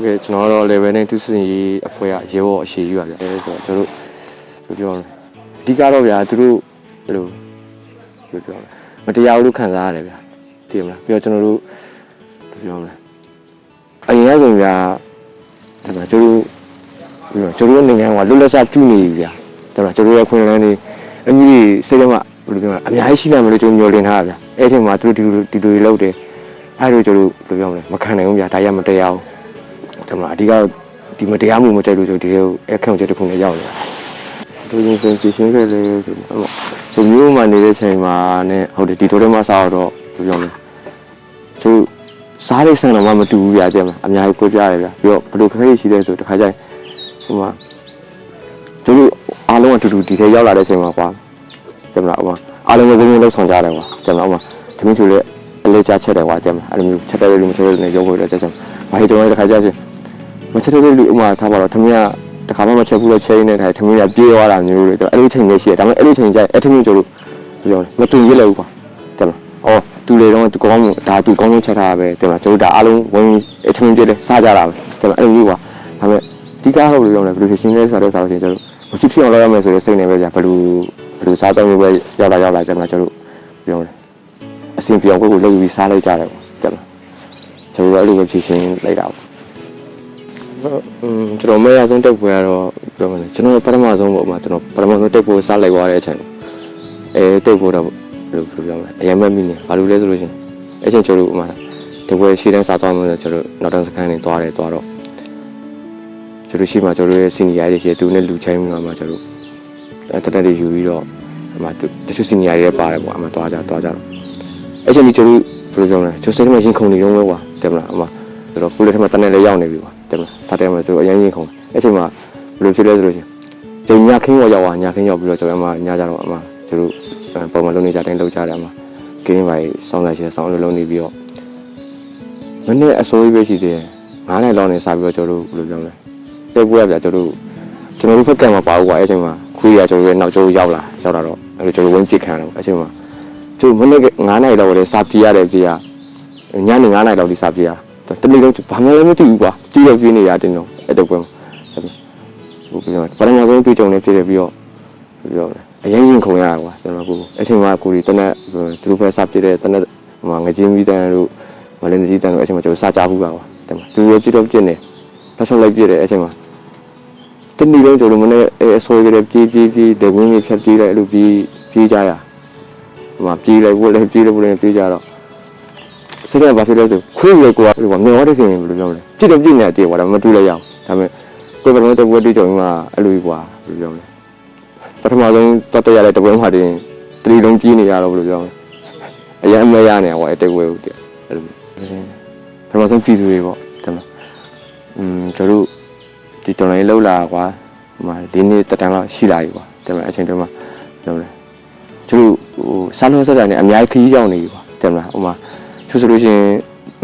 ဟုတ်ကဲ့ကျွန်တော်ကတော့ level နဲ့တူစင်ရေးအဖွဲ့ကရေဘော်အရှိကြီးပါဗျာအဲဆိုတော့ကျွန်တော်တို့ဘယ်လိုပြောလဲအဓိကတော့ဗျာသူတို့ဘယ်လိုဘယ်လိုပြောလဲမတရားဘူးလို့ခံစားရတယ်ဗျာသိရမလားပြီးတော့ကျွန်တော်တို့ဘယ်လိုပြောမလဲအရင်ကဆိုဗျာဒါပေမဲ့ကျွန်တော်တို့ပြီးတော့ကျွန်တော်တို့နိုင်ငံကလွတ်လပ်စွာပြုနေပြီဗျာဒါပေမဲ့ကျွန်တော်တို့ရဲ့ခွင့်လန်းနေအမြင့်စိတ်ထဲမှာဘယ်လိုပြောလဲအများကြီးရှိနိုင်မလို့ကျွန်တော်မျှော်လင့်ထားတာဗျာအဲ့ဒီမှာသူတို့ဒီလိုဒီလိုတွေလုပ်တယ်အဲ့လိုကျွန်တော်တို့ဘယ်လိုပြောမလဲမခံနိုင်ဘူးဗျာဒါရမတရားဘူး ကျွန်တော်အဓိကဒီမတရားမှုမကြိုက်လို့ဆိုဒီလိုအခန့်ချက်တစ်ခုနဲ့ရောက်နေတာလူချင်းစင်ကြည့်ရှင်းခဲ့လေဆိုတော့သူမျိုးမှနေတဲ့ချိန်မှာနဲ့ဟုတ်တယ်ဒီတိုထဲမှာစားတော့သူပြောမယ်သူစားတဲ့ဆန်တော့မှမတူဘူးပြကြမှာအများကြီးကိုပြရတယ်ဗျပြီးတော့ဘယ်လိုခက်ခဲရှိလဲဆိုတခါကျရင်ဟိုမှာသူတို့အားလုံးကတူတူဒီထဲရောက်လာတဲ့ချိန်မှာကွာကျွန်တော်ဟိုမှာအားလုံးကဝင်းဝင်းလောက်ဆောင်ကြတယ်ကွာကျွန်တော်ဟိုမှာဒီမျိုးဆိုလေအလေးချချက်တယ်ကွာကျွန်တော်အဲ့လိုမျိုးချက်တယ်လို့မချက်တယ်လည်းရုပ်ကိုလည်းချက်ချက်ဘာဟိကျွန်တော်တခါကျရင် မချက်တဲ့လူဥမာထားပါတော့ထမင်းကတခါမှမချက်ဘူးလို့ချိန်နေတဲ့ခါထမင်းကပြေးသွားတာမျိုးတွေတော့အဲ့လိုချိန်လေးရှိတယ်ဒါပေမဲ့အဲ့လိုချိန်ကျရင်အဲ့ထမင်းကျလို့ပြောတယ်မတင်ရလည်းဘူးကွာတယ်မလားအော်သူလေတော့သူကောင်းမှုဒါသူကောင်းဆုံးချက်ထားတာပဲတယ်မလားကျတို့ဒါအားလုံးဝင်အဲ့ထမင်းပြေးလဲစားကြတာပဲတယ်မလားအဲ့လိုမျိုးကွာဒါပေမဲ့ဒီကားဟုတ်လို့ပြောတယ်ဘယ်လိုရှင်းလဲဆိုတော့ဆိုတော့ကျတို့မဖြစ်ဖြစ်အောင်လုပ်ရမယ်ဆိုတဲ့စိတ်နဲ့ပဲကြာဘယ်လိုဘယ်လိုစားတော့မျိုးပဲရောက်လာရောက်လာတယ်မလားကျတို့ပြောတယ်အစဉ်ပြောင်းကိုကိုလုပ်ပြီးစားလိုက်ကြတယ်ကွာတယ်မလားကျတို့အဲ့လိုပဲဖြစ်ရှင်းလိုက်တာပေါ့อืม ကျွန်တော်မဲရဆုံးတက်ပွဲကတော့ပြောမလဲကျွန်တော်ပထမဆုံးပေါ့မှာကျွန်တော်ပထမဆုံးတက်ပွဲစလိုက်သွားတဲ့အချိန်အဲတက်ပွဲတော့ဘယ်လိုပြောမလဲအရင်မမိနေဘာလို့လဲဆိုလို့ရှိရင်အဲ့ချိန်ကျွန်တော်တို့ဥမာတက်ပွဲရှေ့တန်းစားသွားမှဆိုကျွန်တော်နောက်တန်းစခန်းနေသွားတယ်သွားတော့ကျွန်တော်ရှိမှကျွန်တော်ရဲ့စီနီယာတွေရှိတယ်သူနဲ့လူချိုင်းမှုတော့မှကျွန်တော်အဲတက်တက်တွေယူပြီးတော့အမှတချို့စီနီယာတွေပါတယ်ပေါ့အမှသွားကြသွားကြတော့အဲ့ချိန်ကြီးကျွန်တော်ဘယ်လိုပြောမလဲကျွန်တော်စိတ်ထဲမှာရင်ခုန်နေရုံပဲကွာတယ်မလားအမှဆိုတော့ကိုယ်လက်ထက်မှာတန်းနဲ့လည်းရောက်နေပြီကွာ တယ်မလားဖတ်တယ်မှာသူအရင်ရင်ခုန်အဲ့ချိန်မှာဘယ်လိုဖြစ်လဲဆိုလို့ရှိရင်ဒီညခင်းရောက်ရောက်ညခင်းရောက်ပြီးတော့ကျွန်တော်အမှညကြတော့အမှသူတို့ပုံမှန်လုံးနေကြတိုင်းလောက်ကြတယ်အမှကင်းပိုင်းစောင်းလိုက်ရှိစောင်းလုံးလုံးနေပြီးတော့မနေ့အစိုးရပဲရှိသေးတယ်9နိုင်လောက်နေစားပြီးတော့ကျွန်တော်တို့ဘယ်လိုပြောမလဲစိတ်ပူရပြကျွန်တော်တို့ကျွန်တော်တို့ဖက်ကံမှာပါဘူးကွာအဲ့ချိန်မှာခွေးရကျွန်တော်တို့ရဲ့နောက်ကျိုးရောက်လာရောက်လာတော့အဲ့လိုကျွန်တော်ဝင်ပြစ်ခံတော့အဲ့ချိန်မှာသူမနေ့က9နိုင်လောက်လည်းစားပြရတယ်ပြရညနေ9နိုင်လောက်ဒီစားပြရ တနေ့လုံးဘာမှလည်းမသိဘူးကွာတီးတော့ပြင်းနေရတယ်နော်အဲ့တော့ပွဲမှာဟိုပြောပရမတ်ဆုံးတွေ့ကြုံနေပြည့်တယ်ပြီးတော့ပြောတယ်အရင်ရင်ခုံရတာကွာကျွန်တော်ကိုအချိန်မှာကိုဒီတနက်သူတို့ပဲစပြည့်တဲ့တနက်ဟိုငကြီးမီတန်တို့မလင်းကြီးတန်တို့အချိန်မှာကျွန်တော်စကြဘူးပါကွာတယ်မှာသူရောပြည့်တော့ပြည့်နေလက်ဆောင်လိုက်ပြည့်တယ်အချိန်မှာတနေ့လုံးကျွန်တော်မနေ့အဆိုးရတဲ့ပြေးပြေးပြေးတဲ့ဝင်းကြီးဖြတ်ပြေးလိုက်အဲ့လိုပြေးပြေးကြရဟိုမှာပြေးလိုက်ဝက်လိုက်ပြေးလိုက်ဝက်လိုက်ပြေးကြတော့ စိတ်ကဘာဖြစ်လဲဆိုခွေးရကိုကဟိုမျောတဲ့ခင်ဘယ်လိုပြောမလဲပြစ်တော့ပြစ်နေတယ်ကွာဒါမတူလဲရအောင်ဒါပေမဲ့ကိုယ်ပထမတစ်ပွဲတွေ့ကြုံမှာအဲ့လိုကွာဘယ်လိုပြောမလဲပထမဆုံးတတ်တရတဲ့တပွဲမှာတင်တတိလုံးကြီးနေရတော့ဘယ်လိုပြောမလဲအရင်အမဲရနေကွာအဲ့တစ်ပွဲဟုတ်တယ်အဲ့လိုပထမဆုံးပြည်သူတွေပေါ့ဒါမှอืมကျွန်တော်တို့ဒီတော်လိုင်းလောက်လာကွာဟိုမှာဒီနေ့တက်တန်းလောက်ရှိလာပြီကွာဒါပေမဲ့အချိန်တည်းမှာပြောမလဲကျွန်တော်ဟိုစားလို့ဆက်တာနေအများကြီးခရီးရောက်နေပြီကွာဒါမှဟိုမှာ သူဆိုလို့ရှိရင်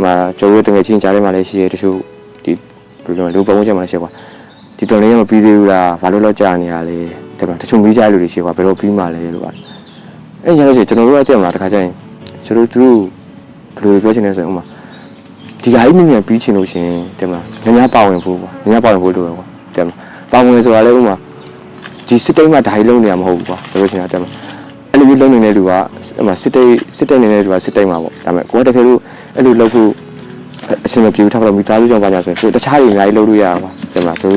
မှာကျော်ရဲတငယ်ချင်းကြားထဲမှာလည်းရှိရဲတချို့ဒီဘယ်လိုလဲလူပုံမှန်ချက်မှာလည်းရှိကွာဒီတော်လေးကမပြီးသေးဘူးလားဘာလို့တော့ကြာနေရလဲတဲ့မှာတချို့မိကြလူတွေရှိကွာဘယ်တော့ပြီးမှလဲလို့ပါအဲ့ညလို့ရှိရင်ကျွန်တော်တို့ကတက်မှာတခါကျရင်ကျွန်တော်တို့ဘယ်လိုပြောချင်လဲဆိုရင်ဥမာဒီဟာကြီးမြင်မြန်ပြီးချင်လို့ရှိရင်တဲ့မှာညညပါဝင်ဖို့ကွာညညပါဝင်ဖို့လိုရကွာတဲ့မှာပါဝင်ဆိုတာလည်းဥမာဒီစစ်တိတ်မှာဓာတ်လုံးနေရမဟုတ်ဘူးကွာပြောလို့ရှိရင်တဲ့မှာအဲ့လိုမျိုး လုံးနေတဲ့လူကအဲ့မှာစစ်တိတ်စစ်တိတ်နေတဲ့လူကစစ်တိတ်မှာပေါ့ဒါပေမဲ့ကိုယ်ကတကယ်လို့အဲ့လိုလုပ်ဖို့အချိန်မပြေဘူးထားပါတော့မိသားစုကြောင့်ပါညာဆိုရင်သူတခြားတွေအများကြီးလုပ်လို့ရတာပါတဲ့မှာသူ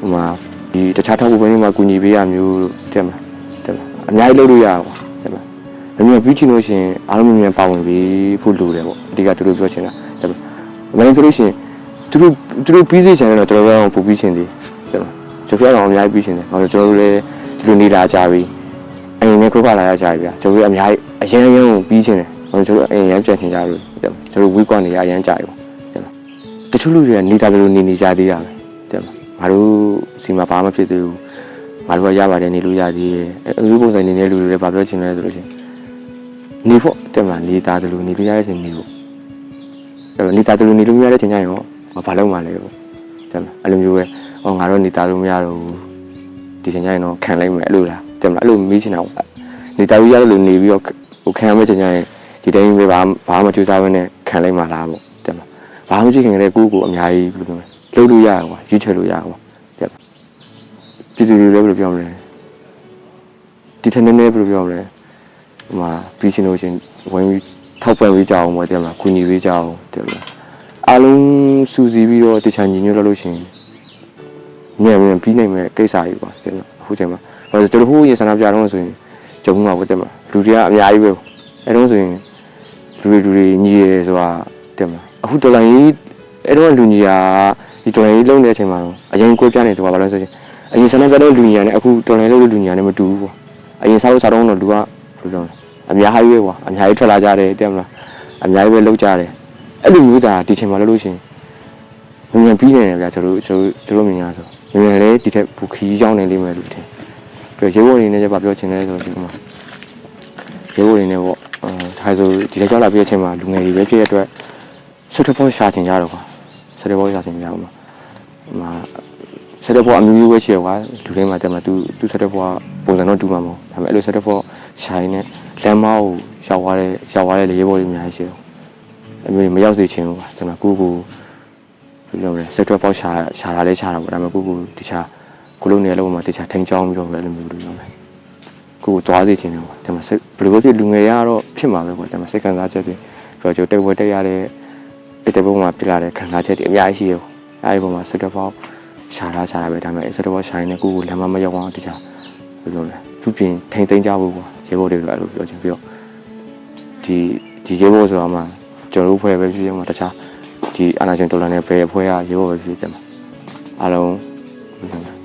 ဟိုမှာဒီတခြားထောက်ဖို့ဘယ်နည်းမှာကူညီပေးရမျိုးတဲ့မှာတဲ့မှာအများကြီးလုပ်လို့ရတာပါတဲ့မှာအမြင်ပြီးချင်လို့ရှိရင်အားလုံးမြင်ပါဝင်ပြီးဖို့လိုတယ်ပေါ့အဓိကသူတို့ပြောချင်တာတဲ့မှာမင်းတို့လို့ရှိရင်သူတို့သူတို့ပြီးစီချင်တယ်တော့တော်တော်ပူပြီးချင်သေးတဲ့မှာကျွန်တော်ကတော့အများကြီးပြီးချင်တယ်ဘာလို့ကျွန်တော်တို့လည်းဒီလိုနေလာကြပြီ အိမ်နဲ့ခွဲခွာလာရကြပြီဗျာကျွန်တော်တို့အများကြီးအရင်ရင်ကိုပြီးချင်းတယ်ဟိုကျွန်တော်တို့အိမ်ရမ်းပြန်ချင်ကြလို့ကျွန်တော်တို့ဝီကွန်နေရအရမ်းကြပြီပေါ့ကျွန်တော်တချို့လူတွေကနေတာဘယ်လိုနေနေကြသေးရလဲကျွန်တော်ငါတို့စီမှာဘာမှဖြစ်သေးဘူးငါတို့ကရပါတယ်နေလို့ရသေးတယ်အဲလူပုံစံနေတဲ့လူတွေလည်းဘာပြောချင်လဲဆိုလို့ရှိရင်နေဖို့တဲ့မှာနေသားတယ်လို့နေလို့ရတဲ့ချိန်နေဖို့အဲနေသားတယ်လို့နေလို့မရတဲ့ချိန်ကျရင်ရောဘာလုပ်မှလဲပေါ့တဲ့မှာအဲ့လိုမျိုးပဲဟောငါတို့နေသားလို့မရတော့ဘူးဒီချိန်ကျရင်တော့ခံလိုက်မယ်အဲ့လိုလား တဲ့မှာအဲ့လိုမေးချင်တာပေါ့နေတော်ရလို့နေပြီးတော့ဟိုခံရမယ့်ချိန်ကျရင်ဒီတိုင်းပဲဘာဘာမှကြိုးစားဘဲနဲ့ခံလိုက်မှလားပေါ့တဲ့မဘာမှကြည့်ခင်ကလေးကိုကိုအများကြီးဘယ်လိုလဲလုပ်လို့ရရကွာရွေးချယ်လို့ရကွာတဲ့ပြည်သူတွေလည်းဘယ်လိုပြောမလဲဒီထက်နည်းနည်းဘယ်လိုပြောမလဲဟိုမှာပြီးချင်းလို့ချင်းဝင်ပြီးထောက်ပံ့ပေးကြအောင်ပေါ့တဲ့မလားကူညီပေးကြအောင်တဲ့မလားအားလုံးစူးစီးပြီးတော့တခြားညီညွတ်လို့လို့ရှရင်မြန်မြန်ပြီးနိုင်မဲ့ကိစ္စကြီးပေါ့တဲ့မလားအခုချိန်မှာဟို ကျွန်တော်ဟိုရေဆန္ဒပြတော့ဆိုရင်ဂျုံမှာပေါ့တဲ့မလားလူတွေကအများကြီးပဲအဲတော့ဆိုရင်လူတွေလူတွေညီရဲဆိုတာတဲ့မလားအခုတော်လိုင်းကြီးအဲတော့လူညီရာဒီတော်လိုင်းကြီးလုံးတဲ့အချိန်မှာတော့အရင်ကိုပြနေတော့ဘာလို့လဲဆိုရင်အရင်ဆန္ဒပြတဲ့လူညီရာနဲ့အခုတော်လိုင်းလို့လူညီရာနဲ့မတူဘူးပေါ့အရင်စားလို့စားတော့တော့လူကဘယ်လိုပြောလဲအများကြီးပဲကွာအများကြီးထွက်လာကြတယ်တဲ့မလားအများကြီးပဲလောက်ကြတယ်အဲ့လိုမျိုးသာဒီချိန်မှာလုပ်လို့ရှိရင်မြန်မြန်ပြီးနေတယ်ဗျာကျွန်တော်တို့ကျွန်တော်တို့မြင်ရဆိုမြန်မြန်လေးဒီထက်ဘူခီးရောက်နေလိမ့်မယ်လို့ထင် ပြီးရေဘုံအနေနဲ့ကျပြောချင်တယ်ဆိုတော့ဒီမှာရေဘုံအနေနဲ့ပေါ့အဲဒါဆိုဒီလက်ကြောက်လာပြီးတဲ့အချိန်မှာလူငယ်တွေပဲဖြစ်တဲ့အတွက်ဆွတ်ထဖို့ရှာချင်ကြတော့ကွာဆွတ်ထဖို့ရှာချင်ကြအောင်မှာမှာဆွတ်ထဖို့အမျိုးမျိုးပဲရှိရကွာလူတိုင်းမှာတက်မှာသူသူဆွတ်ထဖို့ပုံစံတော့တူမှာမဟုတ်ဒါပေမဲ့အဲ့လိုဆွတ်ထဖို့ရှာရင်းနဲ့လမ်းမကိုရောက်သွားတဲ့ရောက်သွားတဲ့လေရေဘုံတွေအများကြီးရှိတယ်အမျိုးတွေမရောက်စေချင်ဘူးကွာကျွန်တော်ကိုကိုဘယ်လိုလဲဆွတ်ထဖို့ရှာရှာတာလဲရှာတာပေါ့ဒါပေမဲ့ကိုကိုတခြား ကိုလုံးနေလောက်မှာတခြားထိန်ချောင်းပြီးတော့ပဲအဲ့လိုမျိုးလို့ပြောမယ်ကိုယ်သွားစေချင်တယ်ပေါ့ဒါမှစိတ်ဘယ်လိုပဲဖြစ်လူငယ်ရတော့ဖြစ်မှာပဲပေါ့ဒါမှစိတ်ခံစားချက်တွေပြောကြတဲ့ဝဲတက်ရတဲ့တက်တဲ့ဘုံမှာပြလာတဲ့ခံစားချက်တွေအများကြီးရှိရောအဲဒီဘုံမှာစက်တော့ပေါ့ရှာလာရှာလာပဲဒါမှစက်တော့ရှိုင်းနေကိုကိုလမ်းမမရောက်အောင်တခြားဘယ်လိုလဲသူပြင်ထိန်သိမ်းကြဖို့ပေါ့ရေဘုံတွေလည်းအဲ့လိုပြောချင်ပြီးတော့ဒီဒီရေဘုံဆိုတာမှကျွန်တော်တို့ဖွဲ့ပဲဖြစ်ရမှာတခြားဒီအနာရှင်ဒေါ်လာနဲ့ဘယ်ဖွဲ့ရရေဘုံပဲဖြစ်တယ်မှာအားလုံးဘယ်လိုလဲ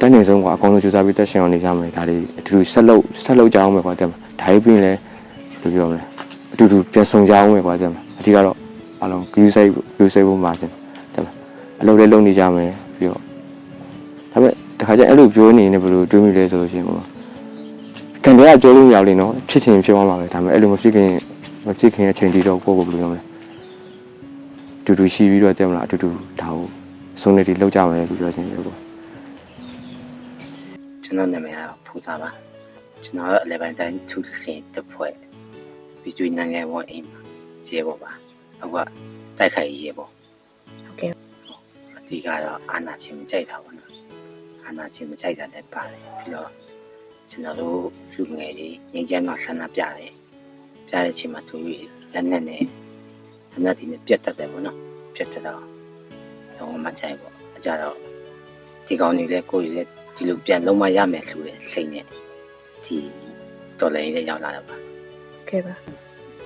တန်းနေဆုံးကွာအကောင်းဆုံးကြိုးစားပြီးတက်ရှင်အောင်နေကြမယ်ဒါတွေအတူတူဆက်လုပ်ဆက်လုပ်ကြအောင်ပဲကွာတက်မှာဒါကြီးပြီးရင်လည်းဘယ်လိုပြောမလဲအတူတူပြန်ဆောင်ကြအောင်ပဲကွာတက်မှာအဓိကတော့အလုံး view save view save ဖို့မှာစင်တက်မှာအလုပ်လေးလုပ်နေကြမယ်ပြီးတော့ဒါပေမဲ့တခါကျရင်အဲ့လိုပြောနေနေဘယ်လိုတွေးမိလဲဆိုလို့ရှိရင်ဟိုကန်တွေကပြောလို့မရဘူးလေနော်ဖြစ်ချင်ဖြစ်သွားမှာပဲဒါပေမဲ့အဲ့လိုမဖြစ်ခင်မဖြစ်ခင်အချိန်တီတော့ကိုယ့်ကိုဘယ်လိုပြောမလဲအတူတူရှိပြီးတော့တက်မလားအတူတူဒါကိုစုံနေတီလောက်ကြမယ်လို့ပြောချင်တယ်ကွာ ကျွန်တော်နာမည်ကတော့ဖူတာပါကျွန်တော်အလဲပိုင်းတိုင်းသူစင်တစ်ဖွဲ့ပြီးကျွေးနိုင်ငံဝန်အိမ်မှာရေပေါ်ပါအခုကတိုက်ခိုက်ရေပေါ်ဟုတ်ကဲ့အဓိကတော့အာနာချင်းမကြိုက်တာပေါ့နော်အာနာချင်းမကြိုက်တာလည်းပါတယ်ပြီးတော့ကျွန်တော်တို့လူငယ်တွေငင်းချမ်းတော့ဆန္ဒပြတယ်ပြတဲ့အချိန်မှာသူတို့လက်နဲ့နဲ့ဆန္ဒတီနဲ့ပြတ်တက်တယ်ပေါ့နော်ပြတ်တက်တော့တော့မကြိုက်ပေါ့အကြတော့ဒီကောင်တွေလည်းကိုယ်တွေလည်း ဒီလိုပြန်လုံးမရမယ်ဆိုတဲ့စိတ်နဲ့ဒီတော်လည်းလည်းရောက်လာတော့ပါကဲပါ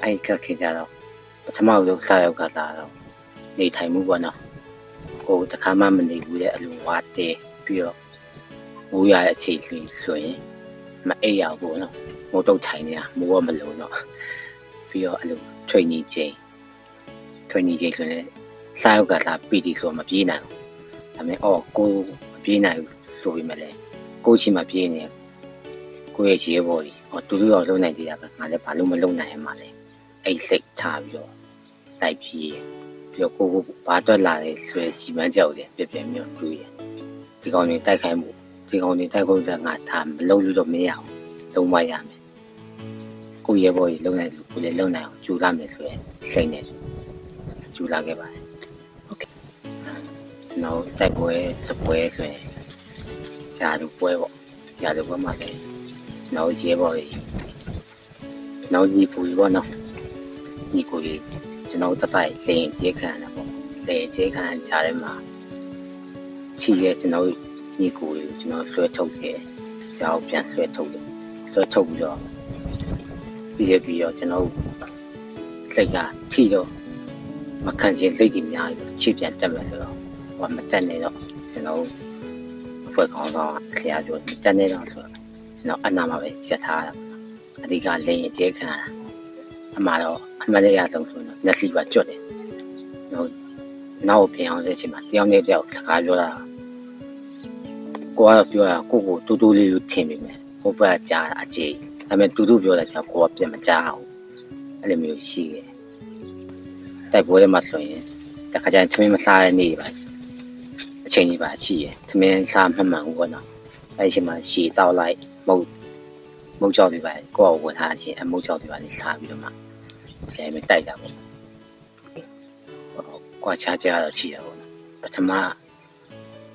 အဲ့ကခင်ကြတော့ပထမဆုံးစာရောက်ကလာတော့နေထိုင်မှုပေါ့နော်ကိုယ်တစ်ခါမှမနေဘူးတဲ့အလိုဝါတဲပြီးတော့မိုးရတဲ့အခြေအနေဆိုရင်မအိပ်ရဘူးနော်မိုးတုတ်ထိုင်နေတာမိုးကမလုံးတော့ပြီးတော့အဲ့လိုထွင်ကြီးချင်းထွင်ကြီးချင်းဆိုရင်စာရောက်ကလာပီတီဆိုမပြေးနိုင်ဘူးဒါပေမဲ့အော်ကိုမပြေးနိုင်ဘူး ဆိုပြီးမလဲကိုချီမပြေးနေကိုရဲ့ရေဘော်ကြီးဟောတူတူတော့လုံးနိုင်သေးတာပဲငါလည်းဘာလို့မလုံးနိုင်ရမှာလဲအိတ်စိတ်ထားပြီးတော့တိုက်ပြေးပြီးတော့ကိုကိုဘာတွက်လာလဲဆွဲစီမန်းကြောက်တယ်ပြပြမျိုးတွေးရဒီကောင်တွေတိုက်ခိုင်းမှုဒီကောင်တွေတိုက်ခိုင်းတဲ့ငါဒါမလုံးလို့တော့မရအောင်လုံးမရမယ်ကိုရဲဘော်ကြီးလုံးနိုင်လို့ကိုလည်းလုံးနိုင်အောင်ကြိုးစားမယ်ဆိုရင်စိတ်နဲ့ကြိုးစားခဲ့ပါတယ်ကျွန်တော်တိုက်ပွဲစပွဲဆိုရင် ဂျာလူပွဲပေါ့ဂျာလူပွဲမှာလည်းကျွန်တော်ရဲဘော်ကြီးကျွန်တော်ညီကိုကြီးပေါ့နော်ညီကိုကြီးကျွန်တော်တက်တိုက်လေရင်ကျေးခံရတာပေါ့လေရင်ကျေးခံကြားထဲမှာချီရဲ့ကျွန်တော်ညီကိုကြီးကျွန်တော်ဆွဲထုတ်ခဲ့ဇာကိုပြန်ဆွဲထုတ်တယ်ဆွဲထုတ်ပြီးတော့ပြီးရပြီးတော့ကျွန်တော်စိတ်ကထိတော့မခံချင်စိတ်ကြီးများပြီးချစ်ပြန်တက်မယ်ဆိုတော့ဟိုမတက်နေတော့ကျွန်တော် အဖွဲ့ခေါင်းဆောင်ဆရာပြောတက်နေတော့ဆိုတော့ကျွန်တော်အနာမှာပဲရက်ထားတာအဓိကလေရင်ကျေးခံရတာအမှားတော့အမှန်တရားဆုံးဆိုတော့မျက်စိပါကျွတ်တယ်။နောက်နောက်ပြန်အောင်တဲ့အချိန်မှာတယောက်နဲ့တယောက်စကားပြောတာကိုကတော့ပြောတာကိုကိုတူတူလေးလို့ထင်မိမယ်။ဟိုဘက်ကကြားတာအကျေ။ဒါပေမဲ့တူတူပြောတာကြောင့်ကိုကပြန်မကြားအောင်။အဲ့လိုမျိုးရှိတယ်။တိုက်ပွဲထဲမှာဆိုရင်တခါကျရင်သမင်းမစားတဲ့နေ့ပါ အချိန်ကြီးပါရှိတယ်။သမင်းစားမှမှန်ဘူးပေါ့နော်။အဲ့ဒီအချိန်မှာရှည်တောက်လိုက်မဟုတ်မုတ်ကြောက်တွေပါကိုယ့်ကိုဝင်ထားခြင်းအမုတ်ကြောက်တွေပါလေးစားပြီးတော့မှအဲမတိုက်တာပေါ့ဟိုကွာချာချာတော့ရှိတာပေါ့နော်ပထမ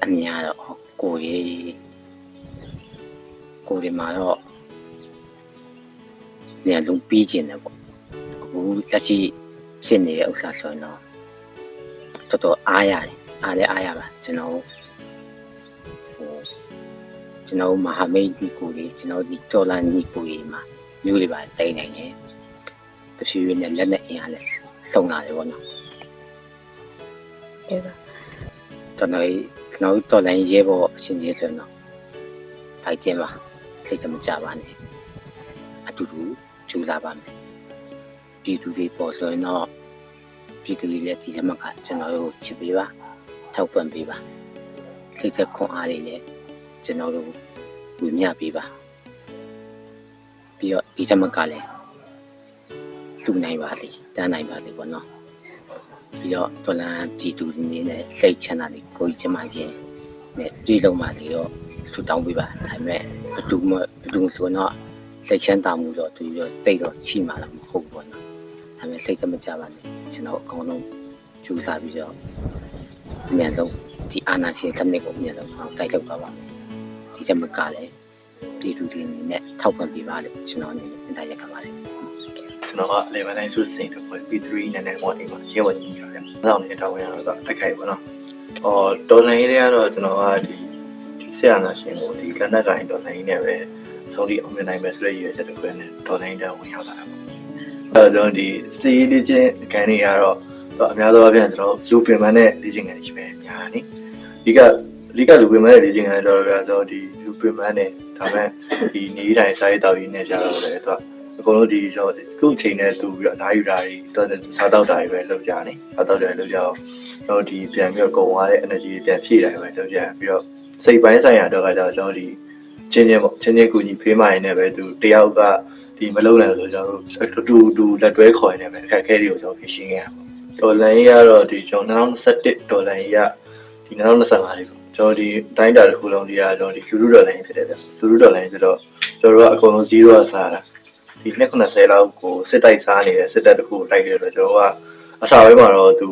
အမြင်ကတော့ကိုရီကိုရီမှာတော့ညလုံးပြီးကျင်တယ်ပေါ့အခုလက်ရှိဖြစ်နေတဲ့ဥစ္စာဆိုရင်တော့တော်တော်အားရတယ် အားလည်းအားရပါကျွန်တော်ဟိုကျွန်တော်မဟာမိတ်ဒီကိုရီကျွန်တော်ဒီတော်လာညီကိုရီမှာမျိုးတွေပါတိတ်နိုင်တယ်တဖြည်းဖြည်းနဲ့လက်နဲ့အင်အားလည်းစုံလာတယ်ပေါ့နော်ကဲပါကျွန်တော်ကျွန်တော်တော်လိုင်းရဲဘော်အရှင်ကြီးဆိုရင်တော့ဖိုက်တင်ပါစိတ်တမကြပါနဲ့အတူတူကြိုးစားပါမယ်ပြည်သူတွေပေါ်ဆိုရင်တော့ပြည်သူတွေလည်းဒီထဲမှာကကျွန်တော်တို့ချစ်ပေးပါ ထောက်ပံ့ပေးပါစိတ်သက်ခွန်အားတွေလည်းကျွန်တော်တို့ဝေမျှပေးပါပြီးတော့ဒီထဲမှာကလည်းလူနိုင်ပါစေတန်းနိုင်ပါစေပေါ့နော်ပြီးတော့တော်လန်ပြည်သူတွေနေနဲ့စိတ်ချမ်းသာနေကိုယ်ကြီးချမ်းသာခြင်းနဲ့ပြည်လုံးပါလေတော့ဆူတောင်းပေးပါဒါပေမဲ့ဘယ်သူမှဘယ်သူမှဆိုတော့စိတ်ချမ်းသာမှုတော့သူရောတိတ်တော့ချိမှလာမဟုတ်ဘူးပေါ့နော်ဒါပေမဲ့စိတ်ကမကြပါနဲ့ကျွန်တော်အကောင်းဆုံးကြိုးစားပြီးတော့ အများဆုံးဒီအာနာရှင်စနစ်ကိုအများဆုံးအောင်တိုက်လုပ်ပါပါမယ်ဒီတမကလည်းပြည်သူတွေနေနဲ့ထောက်ပံ့ပေးပါလို့ကျွန်တော်အနေနဲ့အတိုင်းရက်ခံပါတယ်ကျွန်တော်က level 9 to စိန်တော့ P3 နဲ့နဲ့မော်အိမ်မှာရဲဝကြီးပြောပြ။နောက်နေတဲ့တောင်းရတော့တက်ခိုက်ပါတော့။အော်တော်လိုင်းလေးကတော့ကျွန်တော်ကဒီဒီဆက်ရနာရှင်ကိုဒီလက်နက်ကိုင်တော်လိုင်းနဲ့ပဲဆုံးဒီအောင်မြင်နိုင်မယ်ဆိုတဲ့ရည်ရွယ်ချက်တစ်ခုနဲ့တော်လိုင်းတောင်းဝင်ရောက်လာတာပေါ့။အဲတော့ဒီစီးဒီချင်းခံနေရတော့ တော့အများသောအားဖြင့်ကျွန်တော်လူပင်မနဲ့လေ့ကျင့်ခန်းရှိပဲများနေ။ဒီကအဓိကလူပင်မနဲ့လေ့ကျင့်ခန်းတော့ပြတော့ဒီလူပင်မနဲ့ဒါမဲ့ဒီနေတိုင်းစာရေးတော်ကြီးနဲ့ကြတော့လေတော့အကုန်လုံးဒီတော့ခုအချိန်နဲ့တူပြီးတော့နိုင်ယူတာတွေတော်တယ်စားတော့တာတွေပဲလုပ်ကြနေစားတော့တယ်လုပ်ကြအောင်တော့ဒီပြန်ပြီးတော့ကုန်သွားတဲ့ energy တွေပြန်ဖြည့်တယ်ပဲလုပ်ကြပြီးတော့စိတ်ပိုင်းဆိုင်ရာတော့ကကြောင့်ကျွန်တော်ဒီချင်းချင်းပေါ့ချင်းချင်းကူညီဖေးမှရင်လည်းပဲသူတယောက်ကဒီမလုံးနိုင်လို့ဆိုကျွန်တော်တို့တူတူလက်တွဲခေါ်ရင်လည်းပဲအခက်အခဲတွေကိုကျွန်တော်ဖြေရှင်းခဲ့ရပါ ဒေါ်လာကြီးကတော့ဒီကျွန်တော်2021ဒေါ်လာကြီးကဒီ2025လေးပေါ့ကျွန်တော်ဒီတိုင်းတာတစ်ခုလုံးဒီကကျွန်တော်ဒီလူလူဒေါ်လာကြီးဖြစ်တယ်ဗျလူလူဒေါ်လာကြီးဆိုတော့ကျွန်တော်တို့ကအကုန်လုံး0ကစားတာဒီနှစ်90လောက်ကိုစစ်တိုက်စားနေတဲ့စစ်တပ်တစ်ခုလိုက်တဲ့အတွက်ကျွန်တော်ကအစာပိုင်းမှာတော့သူ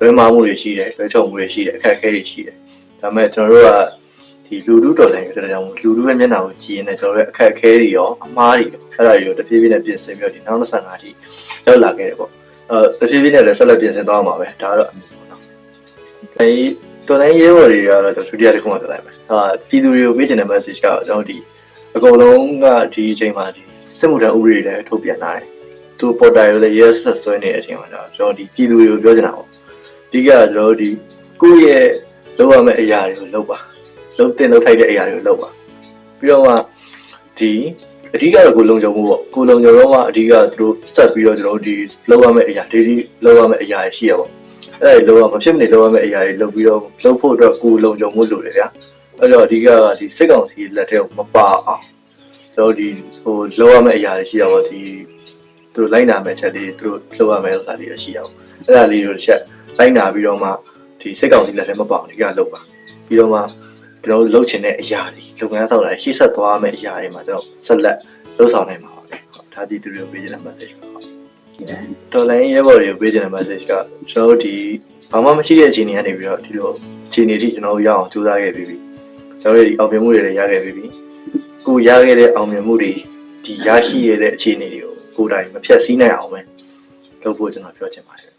လွဲမားမှုတွေရှိတယ်လွဲချုံမှုတွေရှိတယ်အခက်အခဲတွေရှိတယ်ဒါပေမဲ့ကျွန်တော်တို့ကဒီလူလူတော်လိုင်းတဲ့ကြောင့်လူလူရဲ့မျက်နှာကိုကြည့်ရင်လည်းကျွန်တော်တို့ရဲ့အခက်အခဲတွေရောအမားတွေရောအဲ့ဒါတွေကိုတဖြည်းဖြည်းနဲ့ပြင်ဆင်ပြီးတော့ဒီနောက်25ထိရောက်လာခဲ့တယ်ပေါ့ အဲတဖြည်းဖြည်းနဲ့လည်းဆက်လက်ပြင်ဆင်သွားမှာပဲဒါကတော့အမြင်ပေါ့နော်အဲဒီတော်လိုင်းရေးဘော်တွေကတော့ကျွန်တော်ဒုတိယတစ်ခုမှပြောလိုက်မယ်ဟာပြည်သူတွေကိုပေးချင်တဲ့ message ကတော့ကျွန်တော်ဒီအကုန်လုံးကဒီအချိန်မှာဒီစစ်မှုထမ်းဥပဒေလည်းထုတ်ပြန်လာတယ်။သူပေါ်တာရလည်း yes ဆက်ဆွဲနေတဲ့အချိန်မှာတော့ကျွန်တော်ဒီပြည်သူတွေကိုပြောချင်တာပေါ့။အဓိကကျွန်တော်ဒီကိုယ့်ရဲ့လုပ်ရမယ့်အရာတွေကိုလုပ်ပါ။လုပ်တင်လုပ်ထိုက်တဲ့အရာတွေကိုလုပ်ပါ။ပြီးတော့မှဒီ အဓိကတော့ကိုလုံခြုံမှုပေါ့။ကိုလုံခြုံတော့မှအဓိကသူတို့ဆက်ပြီးတော့ကျွန်တော်တို့ဒီလုပ်ရမယ့်အရာ daily လုပ်ရမယ့်အရာတွေရှိရပေါ့။အဲ့ဒါတွေလုပ်ရမဖြစ်မနေလုပ်ရမယ့်အရာတွေလုပ်ပြီးတော့လုပ်ဖို့အတွက်ကိုလုံခြုံမှုလိုတယ်ဗျာ။အဲ့တော့အဓိကကဒီစိတ်ကောင်စီလက်ထဲကိုမပါအောင်ကျွန်တော်ဒီဟိုလောက်ရမယ့်အရာတွေရှိရပါတော့ဒီသူတို့လိုက်နာမယ့်ချက်လေးသူတို့လောက်ရမယ့်ဥစ္စာလေးတွေရှိရအောင်အဲ့ဒါလေးတွေတစ်ချက်လိုက်နာပြီးတော့မှဒီစိတ်ကောင်းစီလက်ထဲမပေါအောင်ဒီကလောက်ပါပြီးတော့မှ ကျွန်တော်တို့လုပ်ချင်တဲ့အရာတွေလုပ်ငန်းဆောင်တာရှေ့ဆက်သွားမယ့်အရာတွေမှာကျွန်တော်ဆက်လက်လုပ်ဆောင်နိုင်မှာပါပဲဟုတ်ဒါဒီသူတွေကိုပေးချင်တဲ့ message ပါဟုတ်တော်လိုင်းရဲဘော်တွေကိုပေးချင်တဲ့ message ကကျွန်တော်တို့ဒီဘာမှမရှိတဲ့အခြေအနေကနေပြီးတော့ဒီလိုအခြေအနေထိကျွန်တော်တို့ရအောင်ကြိုးစားခဲ့ပြီးပြီကျွန်တော်တို့ဒီအောင်မြင်မှုတွေလည်းရခဲ့ပြီးပြီကိုရခဲ့တဲ့အောင်မြင်မှုတွေဒီရရှိရတဲ့အခြေအနေတွေကိုကိုယ်တိုင်မဖြတ်စည်းနိုင်အောင်ပဲလုပ်ဖို့ကျွန်တော်ပြောချင်ပါတယ်